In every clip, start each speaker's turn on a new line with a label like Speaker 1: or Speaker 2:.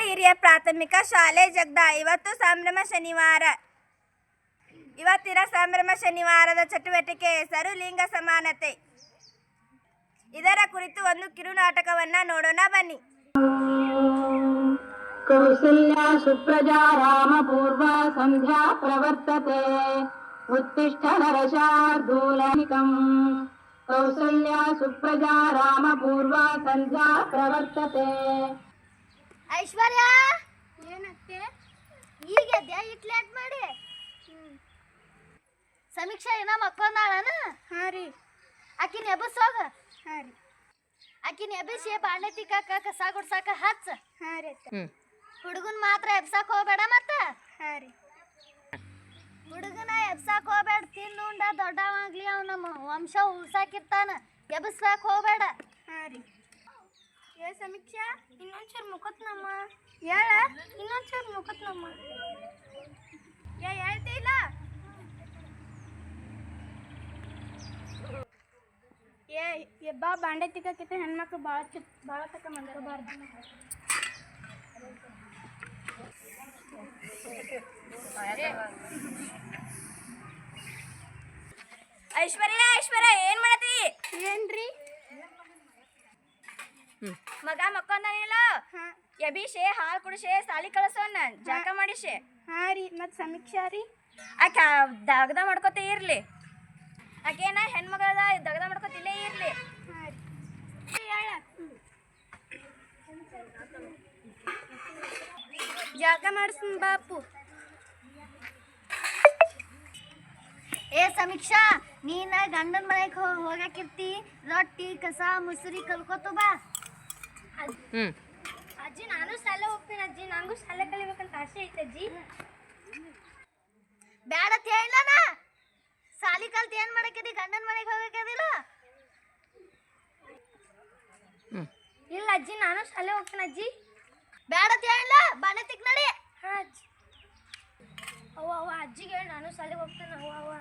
Speaker 1: ಸರ್ಕಾರಿ ಹಿರಿಯ ಪ್ರಾಥಮಿಕ ಶಾಲೆ ಜಗ್ದ. ಇವತ್ತು ಸಂಭ್ರಮ ಶನಿವಾರ. ಇವತ್ತಿನ ಸಂಭ್ರಮ ಶನಿವಾರದ ಚಟುವಟಿಕೆ ಹೆಸರು ಲಿಂಗ ಸಮಾನತೆ. ಇದರ ಕುರಿತು ಒಂದು ಕಿರುನಾಟಕವನ್ನ ನೋಡೋಣ ಬನ್ನಿ.
Speaker 2: ಕೌಸಲ್ಯ ಸುಪ್ರಜಾ ರಾಮ ಪೂರ್ವ ಸಂಧ್ಯಾ ಪ್ರವರ್ತತೆ. ಉತ್ತಿಷ್ಠ ನರಶಾರ್ಧೂಲನಿಕಂ ಕೌಸಲ್ಯ ಸುಪ್ರಜಾ ರಾಮ ಪೂರ್ವ ಸಂಧ್ಯಾ ಪ್ರವರ್ತತೆ.
Speaker 3: ಐಶ್ವರ್ಯ? ಏನತ್ತೆ? ಈಗ ಎದ್ಯಾ ಇಟ್ ಲೇಟ್ ಮಾಡಿ ಸಮೀಕ್ಷೆ ಏನ ಮಕ್ಕೊಂದಾಳನ
Speaker 1: ಹಾಂ ರೀ.
Speaker 3: ಆಕಿನ ಎಬ್ಬಸ್ ಹೋಗ?
Speaker 1: ಹಾಂ ರೀ.
Speaker 3: ಆಕಿನ ಎಬ್ಬಿಸಿ ಬಾಣೆ ತಿಕ್ಕಾಕ ಕಸ ಗುಡ್ಸಾಕ ಹಚ್ಚ
Speaker 1: ಹಾಂ ರೀ
Speaker 3: ಹುಡುಗನ್ ಮಾತ್ರ ಎಬ್ಸಾಕ್ ಹೋಗ್ಬೇಡ ಮತ್ತ?
Speaker 1: ಹಾಂ ರೀ.
Speaker 3: ಹುಡುಗನ ಎಬ್ಸಾಕ್ ಹೋಗ್ಬೇಡ ತಿನ್ನುಂಡ ದೊಡ್ಡವಾಗ್ಲಿ ಅವ ನಮ್ಮ ವಂಶ ಉಳ್ಸಾಕಿರ್ತಾನ. ಎಬ್ಸ್ಲಾಕ್ ಹೋಗ್ಬೇಡ.
Speaker 1: ಹಾಂ ರೀ. ಏ ಸಮೀಕ್ಷಾ
Speaker 3: ಇನ್ನೊಂಚೂರು ಮುಖತ್ ನಮ್ಮ
Speaker 1: ಹೇಳ?
Speaker 3: ಇನ್ನೊಂಚೂರು ಮುಖತ್ ನಮ್ಮ
Speaker 1: ಏ ಹೇಳ್ತಿಲ್ಲ ಏ ಏ ಬಾ ಬಾಂಡೆ ತಿಕ್ಕಕ್ಕಿಂತ ಹೆಣ್ಮಕ್ಳು ಭಾಳ ಚಿ ಭಾಳ ತಕ ಮಂದಿರಬಾರ್ದು ಐಶ್ವರ್ಯ ಐಶ್ವರ್ಯ ಏನ್ ಮಾಡತಿ ಏನ್ರಿ? ಮಗ ಮಕ್ಕೊಂದನಿಲ್ಲ ಎಬಿಶೆ ಹಾಲು ಕುಡಿಸೆ ಸಾಲಿ ಕಳಿಸೋಣ ಜಾಕ ಮಾಡಿಸೆ. ಹಾ ರೀ ಮತ್ತೆ ಸಮೀಕ್ಷಾ ರೀ. ಆಕೆ ದಗದ ಮಾಡ್ಕೊತ ಇರ್ಲಿ. ಆಕೇನ ಹೆಣ್ಮಗಳದ ದಗದ ಮಾಡ್ಕೊತಿಲ್ಲೇ ಇರ್ಲಿ. ಜಾಗ ಮಾಡಿಸ್ತೀನಿ ಬಾಪು.
Speaker 3: ಏ ಸಮೀಕ್ಷಾ ನೀನ ಗಂಡನ ಮನೆಗೆ ಹೋಗಾಕಿರ್ತಿ. ರೊಟ್ಟಿ ಕಸ ಮುಸುರಿ ಕಲ್ಕೋತು ಬಾ.
Speaker 1: ಅಜ್ಜಿ. ನಾನು ಶಾಲೆ ಹೋಗ್ತೀನಿ ಅಜ್ಜಿ. ನನಗೂ ಶಾಲೆ ಕಲಿಬೇಕಂತ ಆಸೆ ಐತೆ ಅಜ್ಜಿ.
Speaker 3: ಬ್ಯಾಡ ಹೇಳಿಲ್ಲನ ಸಾಲಿ ಕಲ್ತು ಏನು ಮಾಡಕ್ಕಿದಿ? ಗಂಡನ ಮನೆಗೆ ಹೋಗಕ್ಕಿದಿಲ್ಲ?
Speaker 1: ಇಲ್ಲ ಅಜ್ಜಿ ನಾನು ಶಾಲೆ ಹೋಗ್ತೀನಿ ಅಜ್ಜಿ.
Speaker 3: ಬ್ಯಾಡ ಹೇಳಿಲ್ಲ ಬಾಣೆ ತಿಕ್ ನಡಿ.
Speaker 1: ಹಾಂ ಅಜ್ಜಿ. ಅವ್ವ ಅವ್ವ ಅಜ್ಜಿಗೆ ಹೇಳಿ ನಾನು ಶಾಲೆಗೆ ಹೋಗ್ತೇನೆ. ಅವ್ವ ಅವ್ವ.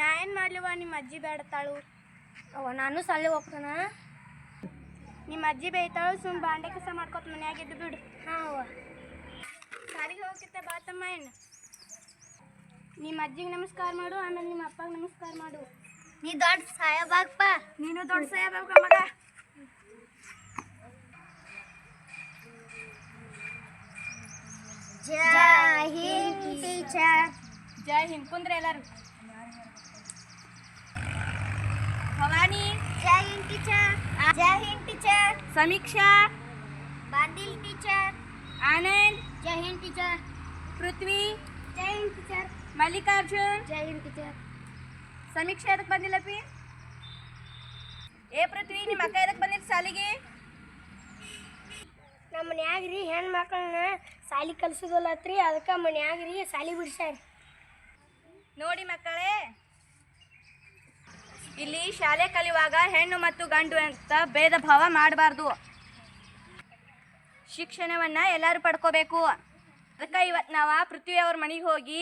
Speaker 1: ನಾ ಏನು ಮಾಡ್ಲಿವ ನಿಮ್ಮ ಅಜ್ಜಿ ಬೇಡತಾಳು ಅವ್ವ ನಾನು ಶಾಲೆಗೆ ಹೋಗ್ತಾನ. ನಿಮ್ಮ ಅಜ್ಜಿ ಬೈತಾಳು ಸುಮ್ ಬಾಂಡೆ ಕಸ ಮಾಡ್ಕೊತ ಮನ್ಯಾಗಿದ್ದು ಬಿಡು. ಹಾಂ ಹೋಗಿತ್ತೆ ಬಾತಮ್ಮ ಏನು? ನಿಮ್ಮ ಅಜ್ಜಿಗೆ ನಮಸ್ಕಾರ ಮಾಡು ಆಮೇಲೆ ನಿಮ್ಮ ಅಪ್ಪಗೆ ನಮಸ್ಕಾರ ಮಾಡು.
Speaker 3: ನೀ ದೊಡ್ಡ ಸಾಯಬಾಗಪ್ಪ
Speaker 1: ನೀನು ದೊಡ್ಡ ಸಾಯಬಾಗ ಮಗ.
Speaker 3: ಜೈ ಹಿಂದ್ ಟೀಚರ್.
Speaker 1: ಜೈ ಹಿಂದ್. ಕುಂದ್ರೆ ಎಲ್ಲರೂ. ಭವಾನಿ.
Speaker 3: ಜೈ ಹಿಂದ್ ಟೀಚರ್. ಜೈ ಹಿಂದ್ ಟೀಚರ್.
Speaker 1: ಸಮೀಕ್ಷಾ.
Speaker 3: ಬಾಂದಿಲ್ ಟೀಚರ್.
Speaker 1: ಆನಂದ್.
Speaker 3: ಜೈ ಹಿಂದ್ ಟೀಚರ್.
Speaker 1: ಪೃಥ್ವಿ.
Speaker 3: ಜೈ ಹಿಂದ್ ಟೀಚರ್.
Speaker 1: ಮಲ್ಲಿಕಾರ್ಜುನ್.
Speaker 3: ಜೈ ಹಿಂದ್ ಟೀಚರ್.
Speaker 1: ಸಮೀಕ್ಷೆ ಎದಕ್ಕೆ ಪಿ? ಏ ಪೃಥ್ವಿ ನಿಮ್ಮ ಅಕ್ಕ ಎದಕ್ಕೆ ಬಂದಿಲ್ಲ ಸಾಲಿಗೆ
Speaker 4: ನಮ್ಮ ಮನ್ಯಾಗ ರೀ ಹೆಣ್ಮಕ್ಳನ್ನ ಸಾಲಿ ಕಲ್ಸೋದಲ್ಲತ್ರಿ ಅದಕ್ಕೆ ಮನ್ಯಾಗ ರೀ ಸಾಲಿ ಬಿಡ್ಸ್ಯಾರ.
Speaker 1: ನೋಡಿ ಮಕ್ಕಳೇ. ಇಲ್ಲಿ ಶಾಲೆ ಕಲಿಯುವಾಗ ಹೆಣ್ಣು ಮತ್ತು ಗಂಡು ಅಂತ ಭೇದ ಭಾವ ಮಾಡಬಾರ್ದು. ಶಿಕ್ಷಣವನ್ನ ಎಲ್ಲರೂ ಪಡ್ಕೋಬೇಕು. ಅದಕ್ಕೆ ಇವತ್ತು ನಾವು ಪೃಥ್ವಿ ಅವ್ರ ಮನೆಗೆ ಹೋಗಿ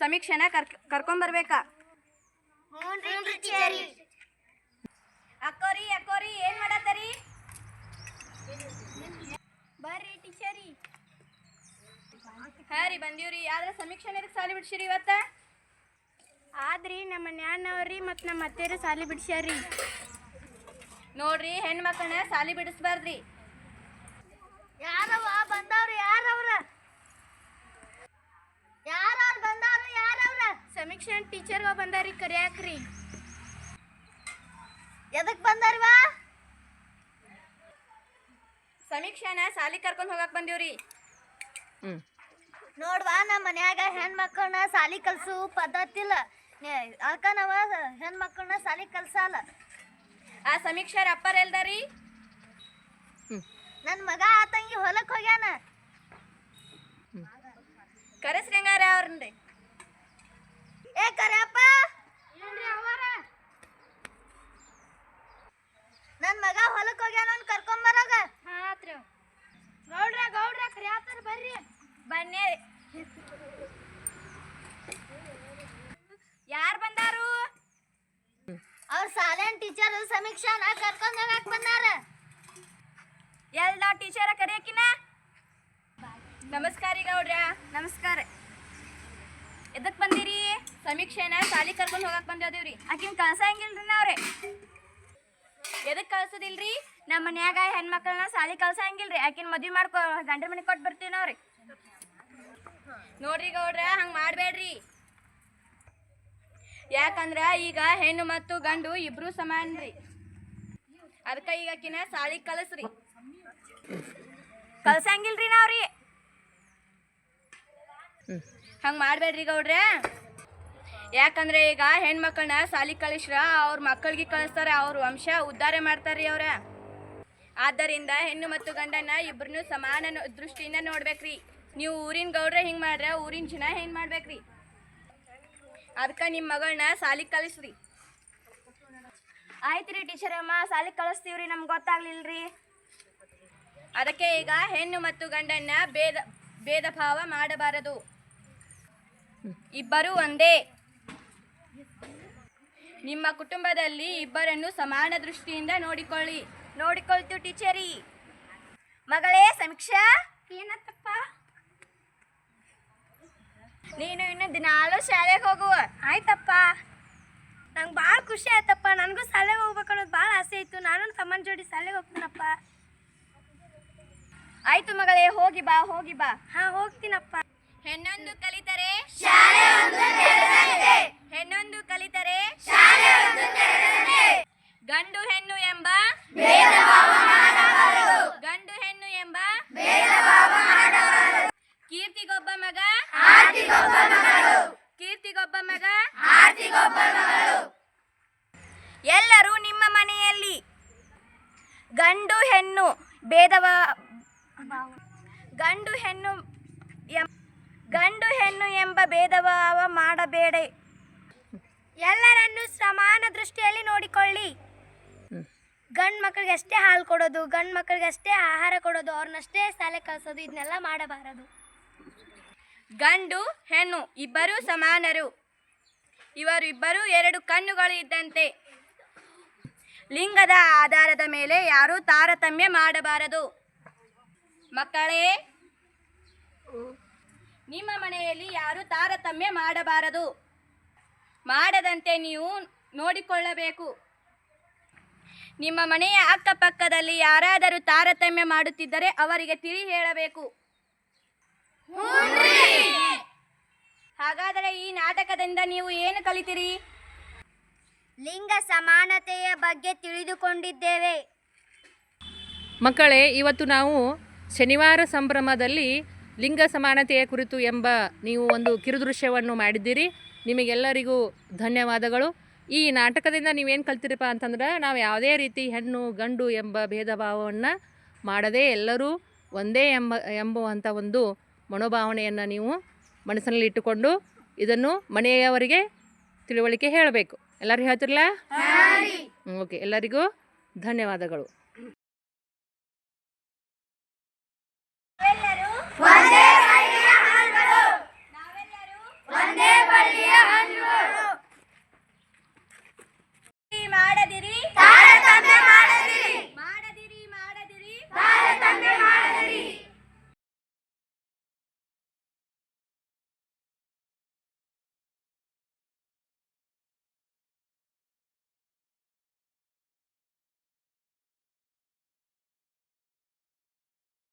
Speaker 1: ಸಮೀಕ್ಷೆನ ಕರ್ ಕರ್ಕೊಂಬರ್ಬೇಕಾ ಅಕ್ಕೋರಿ ಅಕ್ಕೋರಿ, ಏನ್ ಮಾಡತ್ತರಿ? ಬರ್ರಿ ಟೀಚರಿ. ಹಾ ರೀ, ಬಂದೀವ್ರಿ. ಆದ್ರೆ ಸಮೀಕ್ಷೆ ಸಾಲಿ ಬಿಡ್ಸಿರಿ ಇವತ್ತ. ಆದ್ರಿ ನಮ್ಮ ನ್ಯಾಣ್ಣವ್ರಿ ಮತ್ತು ನಮ್ಮ ಅತ್ತೆಯರು ಸಾಲಿ ಬಿಡ್ಸ್ಯಾರ್ರಿ. ನೋಡ್ರಿ ಹೆಣ್ಮಕ್ಳನ್ನ ಸಾಲಿ ಬಿಡಿಸ್ಬಾರ್ದ್ರಿ.
Speaker 3: ಯಾರವ ಬಂದವ್ರು ಯಾರವ್ರ? ಯಾರವ್ರು ಬಂದವ್ರು ಯಾರವ್ರ?
Speaker 1: ಸಮೀಕ್ಷೆ ಟೀಚರ್ಗ ಬಂದಾರಿ ಕರಿಯಾಕ್ರಿ.
Speaker 3: ಎದಕ್ ಬಂದಾರಿವಾ?
Speaker 1: ಸಮೀಕ್ಷೆನ ಸಾಲಿ ಕರ್ಕೊಂಡು ಹೋಗಕ್ ಬಂದಿವ್ರಿ.
Speaker 3: ನೋಡ್ವಾ ನಮ್ಮ ಮನ್ಯಾಗ ಹೆಣ್ಮಕ್ಳನ್ನ ಸಾಲಿ ಕಲ್ಸು ಪದ್ಧತಿ ಇಲ್ಲ ಅದಕ್ಕ ನಾವ ಹೆಣ್ಮಕ್ಳನ್ನ ಸಾಲಿ ಕಲ್ಸಲ್ಲ
Speaker 1: ಆ ಸಮೀಕ್ಷಾರ ಅಪ್ಪರ್ ಎಲ್ದಾರಿ?
Speaker 3: ನನ್ನ ಮಗ ಆತಂಗಿ ಹೊಲಕ್ಕೆ ಹೋಗ್ಯಾನ.
Speaker 1: ಕರೆಸ್ರಿ ಹಂಗಾರ ಅವ್ರನ್ರಿ.
Speaker 3: ಏ ಕರಿಯಪ್ಪ! ನನ್ನ ಮಗ ಹೊಲಕ್ಕೆ ಹೋಗ್ಯಾನ ಅವ್ನು ಕರ್ಕೊಂಬರೋಗ
Speaker 4: ಗೌಡ್ರ ಗೌಡ್ರ ಕರಿಯಾತಾರ ಬರ್ರಿ.
Speaker 1: ಬನ್ನಿ. ಯಾರು ಬಂದಾರು?
Speaker 3: ಅವ್ರ ಸಾಲೆನ್ ಟೀಚರ್ ಸಮೀಕ್ಷಾನ ಕರ್ಕೊಂಡ್ ಹೋಗಕ್ ಬಂದಾರ.
Speaker 1: ಎಲ್ಲ ಟೀಚರ ಕರಿಯಕಿನ ನಮಸ್ಕಾರ ಈಗ ಗೌಡ್ರ. ನಮಸ್ಕಾರ. ಎದಕ್ ಬಂದಿರಿ? ಸಮೀಕ್ಷೆನ ಸಾಲಿ ಕರ್ಕೊಂಡು ಹೋಗಕ್ ಬಂದಿದೀವ್ರಿ. ಆಕಿನ ಕಳ್ಸಂಗಿಲ್ರಿ ನಾವ್ರೆ ಎದಕ್ ಕಳ್ಸೋದಿಲ್ರಿ? ನಮ್ಮ ಮನ್ಯಾಗ ಹೆಣ್ಮಕ್ಳನ್ನ ಸಾಲಿ ಕಳ್ಸಂಗಿಲ್ರಿ ಆಕಿನ ಮದ್ವಿ ಮಾಡ್ಕೊ ಗಂಡ್ರ ಮನೆ ಕೊಟ್ಟು ಬರ್ತೀವಿ ನಾವ್ರಿ ನೋಡ್ರಿ ಗೌಡ್ರ ಹಂಗ ಮಾಡ್ಬೇಡ್ರಿ. ಯಾಕಂದ್ರ ಈಗ ಹೆಣ್ಣು ಮತ್ತು ಗಂಡು ಇಬ್ರು ಸಮಾನ್ರಿ. ಅದಕ್ಕ ಈಗ ಆಕಿನ ಸಾಲಿ ಕಲಸ್ರಿ. ಕಲ್ಸಂಗಿಲ್ರಿ ನಾವ್ರಿ. ಹಂಗೆ ಮಾಡ್ಬೇಡ್ರಿ ಗೌಡ್ರೆ. ಯಾಕಂದ್ರೆ ಈಗ ಹೆಣ್ಮಕ್ಳನ್ನ ಸಾಲಿ ಕಳಿಸ್ರ ಅವ್ರ ಮಕ್ಕಳಿಗೆ ಕಳಿಸ್ತಾರೆ ಅವ್ರ ವಂಶ ಉದ್ಧಾರ ಮಾಡ್ತಾರ್ರಿ ಅವ್ರ. ಆದ್ದರಿಂದ ಹೆಣ್ಣು ಮತ್ತು ಗಂಡನ ಇಬ್ರನ್ನೂ ಸಮಾನ ದೃಷ್ಟಿಯಿಂದ ನೋಡ್ಬೇಕ್ರಿ. ನೀವು ಊರಿನ ಗೌಡ್ರೆ ಹಿಂಗೆ ಮಾಡ್ರೆ ಊರಿನ ಜನ ಹೆಂಗ್ ಮಾಡ್ಬೇಕ್ರಿ? ಅದಕ್ಕೆ ನಿಮ್ಮ ಮಗಳನ್ನ ಸಾಲಿ ಕಳಿಸ್ರಿ. ಆಯ್ತು ರೀ ಟೀಚರ್ ಅಮ್ಮ ಸಾಲಿಗೆ ಕಳಿಸ್ತೀವ್ರಿ, ನಮ್ಗೆ ಗೊತ್ತಾಗ್ಲಿಲ್ರಿ. ಅದಕ್ಕೆ ಈಗ ಹೆಣ್ಣು ಮತ್ತು ಗಂಡನ್ನ ಭೇದ ಭೇದ ಭಾವ ಮಾಡಬಾರದು. ಇಬ್ಬರು ಒಂದೇ. ನಿಮ್ಮ ಕುಟುಂಬದಲ್ಲಿ ಇಬ್ಬರನ್ನು ಸಮಾನ ದೃಷ್ಟಿಯಿಂದ ನೋಡಿಕೊಳ್ಳಿ. ನೋಡಿಕೊಳ್ತೀವಿ ಟೀಚರಿ ಮಗಳೇ, ಸಮೀಕ್ಷಾ? ಏನತ್ತಪ್ಪ? ನೀನು ಇನ್ನು ದಿನಾಲೂ ಶಾಲೆಗೆ ಹೋಗುವ.
Speaker 4: ಆಯ್ತಪ್ಪ. ನಂಗೆ ಭಾಳ ಖುಷಿ ಆಯ್ತಪ್ಪ. ನನಗೂ ಶಾಲೆಗೆ ಹೋಗ್ಬೇಕು ಅನ್ನೋದು ಭಾಳ ಆಸೆ ಇತ್ತು. ನಾನು ತಮ್ಮನ ಜೋಡಿ ಶಾಲೆಗೆ ಹೋಗ್ತೀನಪ್ಪ.
Speaker 1: ಆಯ್ತು ಮಗಳೇ ಹೋಗಿ ಬಾ ಹೋಗಿ ಬಾ.
Speaker 4: ಹಾ ಹೋಗ್ತೀನಪ್ಪ.
Speaker 1: ಹೆಣ್ಣೊಂದು ಕಲಿತರೆ ಹೆಣ್ಣೊಂದು ಕಲಿತರೆ ಗಂಡು ಹೆಣ್ಣು ಎಂಬ ಗಂಡು ಹೆಣ್ಣು ಎಂಬ ಕೀರ್ತಿಗೊಬ್ಬ ಮಗ ಕೀರ್ತಿಗೊಬ್ಬ ಮಗ ಎಲ್ಲರೂ ನಿಮ್ಮ ಮನೆಯಲ್ಲಿ ಗಂಡು ಹೆಣ್ಣು ಭೇದವ ಗಂಡು ಹೆಣ್ಣು ಗಂಡು ಹೆಣ್ಣು ಎಂಬ ಭೇದಭಾವ ಮಾಡಬೇಡ.
Speaker 4: ಎಲ್ಲರನ್ನು ಸಮಾನ ದೃಷ್ಟಿಯಲ್ಲಿ ನೋಡಿಕೊಳ್ಳಿ. ಗಂಡು ಮಕ್ಕಳಿಗೆ ಅಷ್ಟೇ ಹಾಲು ಕೊಡೋದು, ಗಂಡು ಮಕ್ಕಳಿಗೆ ಅಷ್ಟೇ ಆಹಾರ ಕೊಡೋದು, ಅವ್ರನ್ನಷ್ಟೇ ಸಾಲೆ ಕಳಿಸೋದು, ಇದನ್ನೆಲ್ಲ ಮಾಡಬಾರದು.
Speaker 1: ಗಂಡು, ಹೆಣ್ಣು, ಇಬ್ಬರೂ ಸಮಾನರು. ಇವರಿಬ್ಬರು ಎರಡು ಕಣ್ಣುಗಳು ಇದ್ದಂತೆ. ಲಿಂಗದ ಆಧಾರದ ಮೇಲೆ ಯಾರೂ ತಾರತಮ್ಯ ಮಾಡಬಾರದು. ಮಕ್ಕಳೇ, ನಿಮ್ಮ ಮನೆಯಲ್ಲಿ ಯಾರು ತಾರತಮ್ಯ ಮಾಡಬಾರದು. ಮಾಡದಂತೆ ನೀವು ನೋಡಿಕೊಳ್ಳಬೇಕು. ನಿಮ್ಮ ಮನೆಯ ಅಕ್ಕಪಕ್ಕದಲ್ಲಿ ಯಾರಾದರೂ ತಾರತಮ್ಯ ಮಾಡುತ್ತಿದ್ದರೆ ಅವರಿಗೆ ತಿಳಿ ಹೇಳಬೇಕು. ಹಾಗಾದರೆ ಈ ನಾಟಕದಿಂದ ನೀವು ಏನು ಕಲಿತಿರಿ?
Speaker 3: ಲಿಂಗ ಸಮಾನತೆಯ ಬಗ್ಗೆ ತಿಳಿದುಕೊಂಡಿದ್ದೇವೆ.
Speaker 5: ಮಕ್ಕಳೇ, ಇವತ್ತು ನಾವು ಶನಿವಾರ ಸಂಭ್ರಮದಲ್ಲಿ ಲಿಂಗ ಸಮಾನತೆಯ ಕುರಿತು ಎಂಬ ನೀವು ಒಂದು ಕಿರುದೃಶ್ಯವನ್ನು ಮಾಡಿದ್ದೀರಿ. ನಿಮಗೆಲ್ಲರಿಗೂ ಧನ್ಯವಾದಗಳು. ಈ ನಾಟಕದಿಂದ ನೀವೇನು ಕಲ್ತಿರಪ್ಪ ಅಂತಂದ್ರೆ, ನಾವು ಯಾವುದೇ ರೀತಿ ಹೆಣ್ಣು, ಗಂಡು ಎಂಬ ಭೇದ ಭಾವವನ್ನು ಮಾಡದೇ ಎಲ್ಲರೂ ಒಂದೇ ಎಂಬ ಎಂಬುವಂಥ ಒಂದು ಮನೋಭಾವನೆಯನ್ನು ನೀವು ಮನಸ್ಸಿನಲ್ಲಿ ಇಟ್ಟುಕೊಂಡು ಇದನ್ನು ಮನೆಯವರಿಗೆ ತಿಳುವಳಿಕೆ ಹೇಳಬೇಕು. ಎಲ್ಲರೂ ಹೇಳ್ತಿರಲ್ಲ ಓಕೆ. ಎಲ್ಲರಿಗೂ ಧನ್ಯವಾದಗಳು.